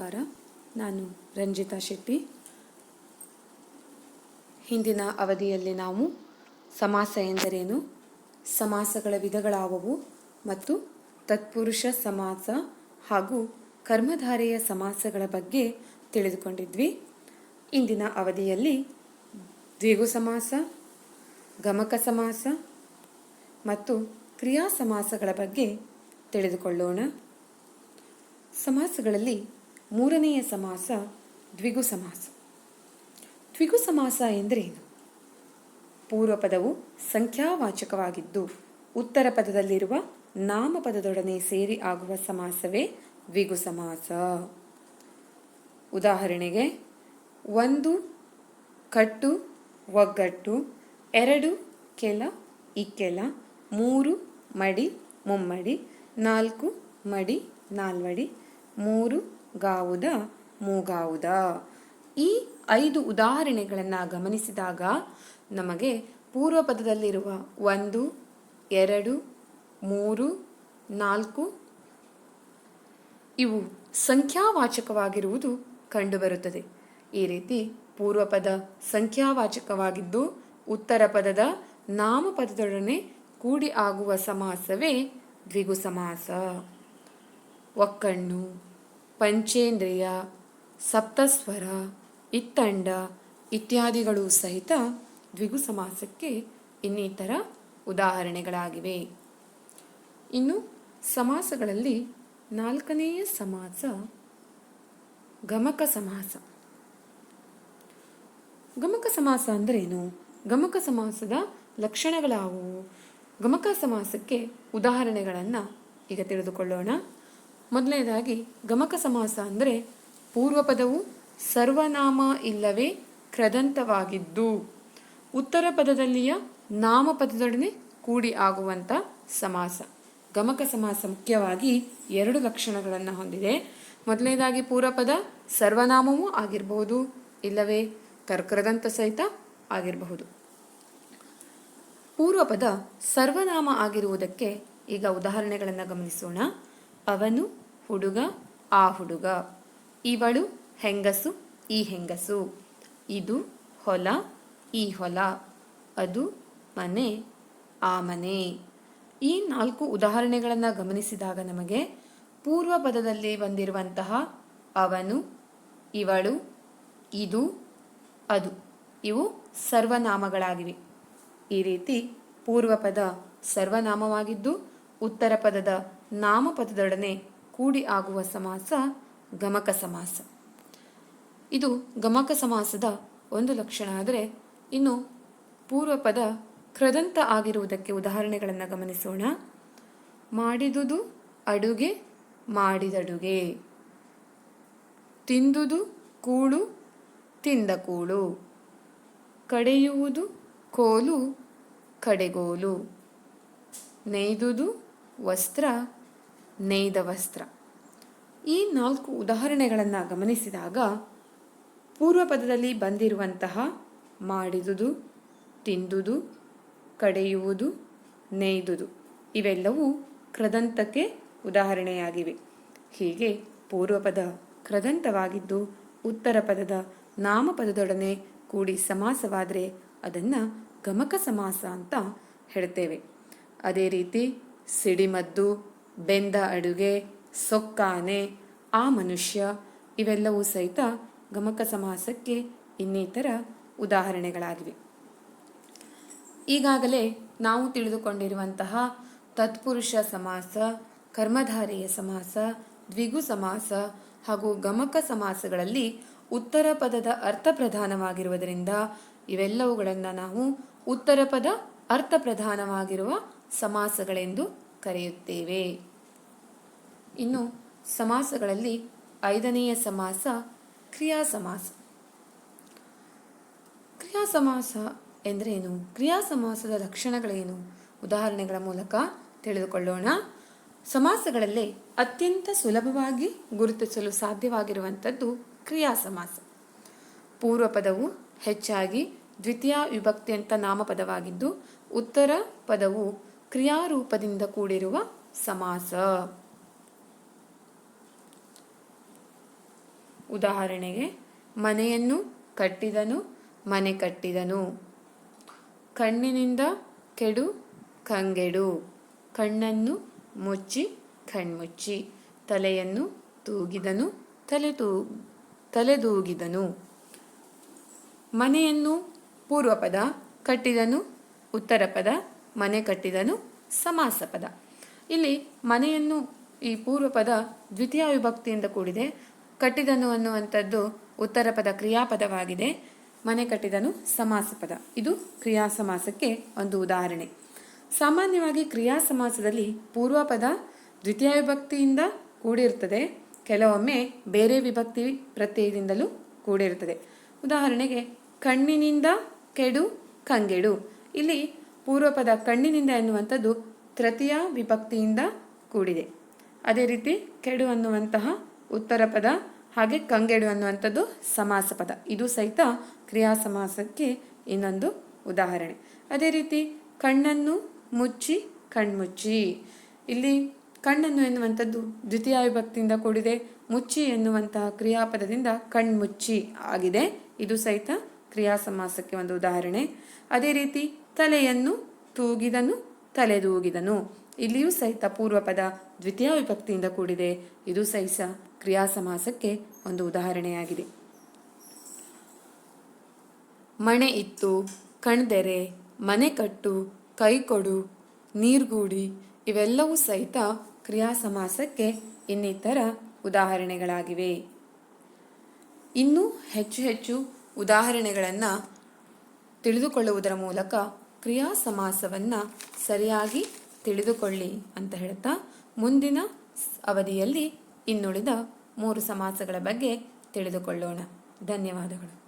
ನಮಸ್ಕಾರ. ನಾನು ರಂಜಿತಾ ಶೆಟ್ಟಿ. ಹಿಂದಿನ ಅವಧಿಯಲ್ಲಿ ನಾವು ಸಮಾಸ ಎಂದರೇನು? ಸಮಾಸಗಳ ವಿಧಗಳಾವವು ಮತ್ತು ತತ್ಪುರುಷ ಸಮಾಸ ಹಾಗೂ ಕರ್ಮಧಾರೆಯ ಸಮಾಸಗಳ ಬಗ್ಗೆ ತಿಳಿದುಕೊಂಡಿದ್ವಿ. ಇಂದಿನ ಅವಧಿಯಲ್ಲಿ ದ್ವಿಗು ಸಮಾಸ, ಗಮಕ ಸಮಾಸ ಮತ್ತು ಕ್ರಿಯಾ ಸಮಾಸಗಳ ಬಗ್ಗೆ ತಿಳಿದುಕೊಳ್ಳೋಣ. ಸಮಾಸಗಳಲ್ಲಿ ಮೂರನೆಯ ಸಮಾಸ ದ್ವಿಗು ಸಮಾಸ. ದ್ವಿಗು ಸಮಾಸ ಎಂದರೇನು ಪೂರ್ವ ಪದವು ಸಂಖ್ಯಾವಾಚಕವಾಗಿದ್ದು ಉತ್ತರ ಪದದಲ್ಲಿರುವ ನಾಮಪದದೊಡನೆ ಸೇರಿ ಆಗುವ ಸಮಾಸವೇ ದ್ವಿಗು ಸಮಾಸ. ಉದಾಹರಣೆಗೆ, ಒಂದು ಕಟ್ಟು ಒಗ್ಗಟ್ಟು, ಎರಡು ಕೆಲ ಇಕ್ಕೆಲ, ಮೂರು ಮಡಿ ಮುಮ್ಮಡಿ, ನಾಲ್ಕು ಮಡಿ ನಾಲ್ವಡಿ, ಮೂರು ಗಾವುದ, ಮೂಗಾವುದ. ಈ ಐದು ಉದಾಹರಣೆಗಳನ್ನು ಗಮನಿಸಿದಾಗ ನಮಗೆ ಪೂರ್ವ ಪದದಲ್ಲಿರುವ ಒಂದು, ಎರಡು, ಮೂರು, ನಾಲ್ಕು ಇವು ಸಂಖ್ಯಾವಾಚಕವಾಗಿರುವುದು ಕಂಡುಬರುತ್ತದೆ. ಈ ರೀತಿ ಪೂರ್ವ ಪದ ಸಂಖ್ಯಾವಾಚಕವಾಗಿದ್ದು ಉತ್ತರ ಪದದ ನಾಮಪದದೊಡನೆ ಕೂಡಿ ಆಗುವ ಸಮಾಸವೇ ದ್ವಿಗು ಸಮಾಸ ಒಕ್ಕಣ್ಣು. ಪಂಚೇಂದ್ರಿಯ, ಸಪ್ತಸ್ವರ, ಇತ್ತಂಡ ಇತ್ಯಾದಿಗಳು ಸಹಿತ ದ್ವಿಗು ಸಮಾಸಕ್ಕೆ ಇನ್ನಿತರ ಉದಾಹರಣೆಗಳಾಗಿವೆ. ಇನ್ನು ಸಮಾಸಗಳಲ್ಲಿ ನಾಲ್ಕನೆಯ ಸಮಾಸ ಗಮಕ ಸಮಾಸ. ಗಮಕ ಸಮಾಸ ಅಂದ್ರೇನು? ಗಮಕ ಸಮಾಸದ ಲಕ್ಷಣಗಳಾವುವು? ಗಮಕ ಸಮಾಸಕ್ಕೆ ಉದಾಹರಣೆಗಳನ್ನು ಈಗ ತಿಳಿದುಕೊಳ್ಳೋಣ. ಮೊದಲನೇದಾಗಿ ಗಮಕ ಸಮಾಸ ಅಂದರೆ ಪೂರ್ವ ಪದವು ಸರ್ವನಾಮ ಇಲ್ಲವೇ ಕ್ರದಂತವಾಗಿದ್ದು, ಉತ್ತರ ಪದದಲ್ಲಿಯ ನಾಮಪದದೊಡನೆ ಕೂಡಿ ಆಗುವಂಥ ಸಮಾಸ. ಗಮಕ ಸಮಾಸ ಮುಖ್ಯವಾಗಿ ಎರಡು ಲಕ್ಷಣಗಳನ್ನು ಹೊಂದಿದೆ. ಮೊದಲನೇದಾಗಿ ಪೂರ್ವಪದ ಸರ್ವನಾಮವೂ ಆಗಿರಬಹುದು, ಇಲ್ಲವೇ ಕರ್ಕರದಂತ ಸಹಿತ ಆಗಿರಬಹುದು. ಪೂರ್ವಪದ ಸರ್ವನಾಮ ಆಗಿರುವುದಕ್ಕೆ ಈಗ ಉದಾಹರಣೆಗಳನ್ನು ಗಮನಿಸೋಣ. ಅವನು ಹುಡುಗ, ಆ ಹುಡುಗ. ಇವಳು ಹೆಂಗಸು, ಈ ಹೆಂಗಸು. ಇದು ಹೊಲ, ಈ ಹೊಲ. ಅದು ಮನೆ, ಆ ಮನೆ. ಈ ನಾಲ್ಕು ಉದಾಹರಣೆಗಳನ್ನು ಗಮನಿಸಿದಾಗ ನಮಗೆ ಪೂರ್ವ ಪದದಲ್ಲಿ ಬಂದಿರುವಂತಹ ಅವನು, ಇವಳು, ಇದು, ಅದು. ಇವು ಸರ್ವನಾಮಗಳಾಗಿವೆ. ಈ ರೀತಿ ಪೂರ್ವ ಪದ ಸರ್ವನಾಮವಾಗಿದ್ದು ಉತ್ತರ ಪದದ ನಾಮಪದದೊಡನೆ ಕೂಡಿ ಆಗುವ ಸಮಾಸ ಗಮಕ ಸಮಾಸ. ಇದು ಗಮಕ ಸಮಾಸದ ಒಂದು ಲಕ್ಷಣ ಆದರೆ ಇನ್ನು ಪೂರ್ವ ಪದ ಕ್ರದಂತ ಆಗಿರುವುದಕ್ಕೆ ಉದಾಹರಣೆಗಳನ್ನು ಗಮನಿಸೋಣ. ಮಾಡಿದುದು ಅಡುಗೆ, ಮಾಡಿದಡುಗೆ. ತಿಂದುದು ಕೂಳು, ತಿಂದ ಕೂಳು. ಕಡೆಯುವುದು ಕೋಲು, ಕಡೆಗೋಲು. ನೇಯ್ದುದು ವಸ್ತ್ರ ನೇಯ್ದ ವಸ್ತ್ರ. ಈ ನಾಲ್ಕು ಉದಾಹರಣೆಗಳನ್ನು ಗಮನಿಸಿದಾಗ ಪೂರ್ವ ಪದದಲ್ಲಿ ಬಂದಿರುವಂತಹ ಮಾಡಿದುದು, ತಿಂದುದು, ಕಡೆಯುವುದು, ನೇಯ್ದುದು ಇವೆಲ್ಲವೂ ಕ್ರದಂತಕ್ಕೆ ಉದಾಹರಣೆಯಾಗಿವೆ. ಹೀಗೆ ಪೂರ್ವಪದ ಕ್ರದಂತವಾಗಿದ್ದು ಉತ್ತರ ಪದದ ನಾಮಪದದೊಡನೆ ಕೂಡಿ ಸಮಾಸವಾದರೆ ಅದನ್ನು ಗಮಕ ಸಮಾಸ ಅಂತ ಹೇಳ್ತೇವೆ. ಅದೇ ರೀತಿ ಸಿಡಿಮದ್ದು ಬೆಂದ ಅಡುಗೆ, ಸೊಕ್ಕಾನೆ, ಆ ಮನುಷ್ಯ ಇವೆಲ್ಲವೂ ಸಹಿತ ಗಮಕ ಸಮಾಸಕ್ಕೆ ಇನ್ನಿತರ ಉದಾಹರಣೆಗಳಾಗಿವೆ. ಈಗಾಗಲೇ ನಾವು ತಿಳಿದುಕೊಂಡಿರುವಂತಹ ತತ್ಪುರುಷ ಸಮಾಸ, ಕರ್ಮಧಾರೆಯ ಸಮಾಸ, ದ್ವಿಗು ಸಮಾಸ ಹಾಗೂ ಗಮಕ ಸಮಾಸಗಳಲ್ಲಿ ಉತ್ತರ ಪದದ ಅರ್ಥ ಪ್ರಧಾನವಾಗಿರುವುದರಿಂದ ಇವೆಲ್ಲವುಗಳನ್ನು ನಾವು ಉತ್ತರ ಪದ ಅರ್ಥ ಪ್ರಧಾನವಾಗಿರುವ ಸಮಾಸಗಳೆಂದು ಕರೆಯುತ್ತೇವೆ. ಇನ್ನು ಸಮಾಸಗಳಲ್ಲಿ ಐದನೆಯ ಸಮಾಸ ಕ್ರಿಯಾ ಸಮಾಸ ಕ್ರಿಯಾ ಸಮಾಸ ಎಂದರೇನು? ಕ್ರಿಯಾ ಸಮಾಸದ ಲಕ್ಷಣಗಳೇನು? ಉದಾಹರಣೆಗಳ ಮೂಲಕ ತಿಳಿದುಕೊಳ್ಳೋಣ. ಸಮಾಸಗಳಲ್ಲೇ ಅತ್ಯಂತ ಸುಲಭವಾಗಿ ಗುರುತಿಸಲು ಸಾಧ್ಯವಾಗಿರುವಂಥದ್ದು ಕ್ರಿಯಾ ಸಮಾಸ ಪೂರ್ವ ಪದವು ಹೆಚ್ಚಾಗಿ ದ್ವಿತೀಯ ವಿಭಕ್ತಿಯಂಥ ನಾಮಪದವಾಗಿದ್ದು, ಉತ್ತರ ಪದವು ಕ್ರಿಯಾರೂಪದಿಂದ ಕೂಡಿರುವ ಸಮಾಸ. ಉದಾಹರಣೆಗೆ, ಮನೆಯನ್ನು ಕಟ್ಟಿದನು, ಮನೆ ಕಟ್ಟಿದನು. ಕಣ್ಣಿನಿಂದ ಕೆಡು, ಕಂಗೆಡು. ಕಣ್ಣನ್ನು ಮುಚ್ಚಿ, ಕಣ್ಮುಚ್ಚಿ. ತಲೆಯನ್ನು ತೂಗಿದನು, ತಲೆ ತೂ ತಲೆದೂಗಿದನು ಮನೆಯನ್ನು ಪೂರ್ವಪದ ಕಟ್ಟಿದನು, ಉತ್ತರ ಪದ ಮನೆ ಕಟ್ಟಿದನು ಸಮಾಸ ಪದ ಇಲ್ಲಿ ಮನೆಯನ್ನು ಈ ಪೂರ್ವ ಪದ ದ್ವಿತೀಯ ವಿಭಕ್ತಿಯಿಂದ ಕೂಡಿದೆ. ಕಟ್ಟಿದನು ಅನ್ನುವಂಥದ್ದು ಉತ್ತರ ಪದ ಕ್ರಿಯಾಪದವಾಗಿದೆ. ಮನೆ ಕಟ್ಟಿದನು ಸಮಾಸ ಪದ ಇದು ಕ್ರಿಯಾ ಸಮಾಸಕ್ಕೆ ಒಂದು ಉದಾಹರಣೆ. ಸಾಮಾನ್ಯವಾಗಿ ಕ್ರಿಯಾ ಸಮಾಸದಲ್ಲಿ ಪೂರ್ವ ಪದ ದ್ವಿತೀಯ ವಿಭಕ್ತಿಯಿಂದ ಕೂಡಿರುತ್ತದೆ. ಕೆಲವೊಮ್ಮೆ ಬೇರೆ ವಿಭಕ್ತಿ ಪ್ರತ್ಯಯದಿಂದಲೂ ಕೂಡಿರುತ್ತದೆ. ಉದಾಹರಣೆಗೆ, ಕಣ್ಣಿನಿಂದ ಕೆಡು, ಕಂಗೆಡು. ಇಲ್ಲಿ ಪೂರ್ವಪದ ಕಣ್ಣಿನಿಂದ ಎನ್ನುವಂಥದ್ದು ತೃತೀಯ ವಿಭಕ್ತಿಯಿಂದ ಕೂಡಿದೆ. ಅದೇ ರೀತಿ ಕೆಡು ಅನ್ನುವಂತಹ ಉತ್ತರ ಪದ ಹಾಗೆ ಕಂಗೆಡು ಅನ್ನುವಂಥದ್ದು ಸಮಾಸ ಪದ ಇದು ಸಹಿತ ಕ್ರಿಯಾ ಸಮಾಸಕ್ಕೆ ಇನ್ನೊಂದು ಉದಾಹರಣೆ. ಅದೇ ರೀತಿ ಕಣ್ಣನ್ನು ಮುಚ್ಚಿ ಕಣ್ಮುಚ್ಚಿ. ಇಲ್ಲಿ ಕಣ್ಣನ್ನು ಎನ್ನುವಂಥದ್ದು ದ್ವಿತೀಯ ವಿಭಕ್ತಿಯಿಂದ ಕೂಡಿದೆ. ಮುಚ್ಚಿ ಎನ್ನುವಂತಹ ಕ್ರಿಯಾಪದದಿಂದ ಕಣ್ಮುಚ್ಚಿ ಆಗಿದೆ. ಇದು ಸಹಿತ ಕ್ರಿಯಾ ಸಮಾಸಕ್ಕೆ ಒಂದು ಉದಾಹರಣೆ. ಅದೇ ರೀತಿ ತಲೆಯನ್ನು ತೂಗಿದನು ತಲೆದೂಗಿದನು ಇಲ್ಲಿಯೂ ಸಹಿತ ಪೂರ್ವ ಪದ ದ್ವಿತೀಯ ವಿಭಕ್ತಿಯಿಂದ ಕೂಡಿದೆ. ಇದು ಸಹಿತ ಕ್ರಿಯಾ ಸಮಾಸಕ್ಕೆ ಒಂದು ಉದಾಹರಣೆಯಾಗಿದೆ. ಮಣೆ ಇತ್ತು ಕಣ್ದೆರೆ ಮನೆ ಕಟ್ಟು ಕೈಕೊಡು ನೀರ್ಗೂಡಿ ಇವೆಲ್ಲವೂ ಸಹಿತ ಕ್ರಿಯಾ ಸಮಾಸಕ್ಕೆ ಇನ್ನಿತರ ಉದಾಹರಣೆಗಳಾಗಿವೆ. ಇನ್ನೂ ಹೆಚ್ಚು ಹೆಚ್ಚು ಉದಾಹರಣೆಗಳನ್ನು ತಿಳಿದುಕೊಳ್ಳುವುದರ ಮೂಲಕ ಕ್ರಿಯಾ ಸಮಾಸವನ್ನು ಸರಿಯಾಗಿ ತಿಳಿದುಕೊಳ್ಳಿ ಅಂತ ಹೇಳ್ತಾ ಮುಂದಿನ ಅವಧಿಯಲ್ಲಿ ಇನ್ನುಳಿದ ಮೂರು ಸಮಾಸಗಳ ಬಗ್ಗೆ ತಿಳಿದುಕೊಳ್ಳೋಣ. ಧನ್ಯವಾದಗಳು.